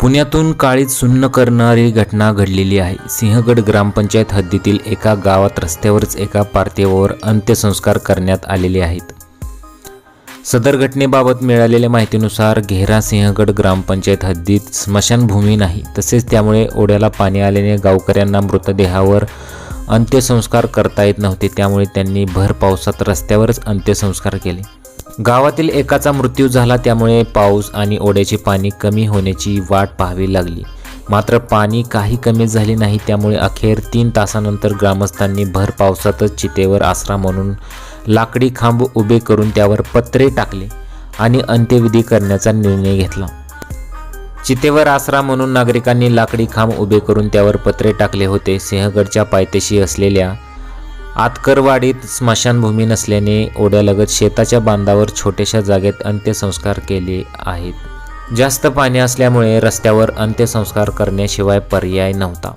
पुण्यातून काळीत सुन्न करणारी घटना घडलेली आहे. सिंहगड ग्रामपंचायत हद्दीतील एका गावात रस्त्यावरच एका पार्थिवावर अंत्यसंस्कार करण्यात आलेले आहेत. सदर घटनेबाबत मिळालेल्या माहितीनुसार घेरा सिंहगड ग्रामपंचायत हद्दीत स्मशानभूमी नाही. तसेच त्यामुळे ओढ्याला पाणी आल्याने गावकऱ्यांना मृतदेहावर अंत्यसंस्कार करता येत नव्हते. त्यामुळे त्यांनी भर पावसात रस्त्यावरच अंत्यसंस्कार केले. गावातील एकाचा मृत्यू झाला त्यामुळे पाऊस आणि ओढ्याचे पाणी कमी होण्याची वाट पाहावी लागली. मात्र पाणी काही कमी झाले नाही त्यामुळे अखेर तीन तासानंतर ग्रामस्थांनी भर पावसातच चितेवर आसरा म्हणून लाकडी खांब उभे करून त्यावर पत्रे टाकले आणि अंत्यविधी करण्याचा निर्णय घेतला. चितेवर आसरा म्हणून नागरिकांनी लाकडी खांब उभे करून त्यावर पत्रे टाकले होते. सिंहगडच्या पायथ्याशी असलेल्या आतकरवाडीत स्मशानभूमी नसल्याने ओढ्यालगत शेताच्या बांधावर छोट्याशा जागेत अंत्यसंस्कार केले आहेत. जास्त पाणी असल्यामुळे रस्त्यावर अंत्यसंस्कार करण्याशिवाय पर्याय नव्हता.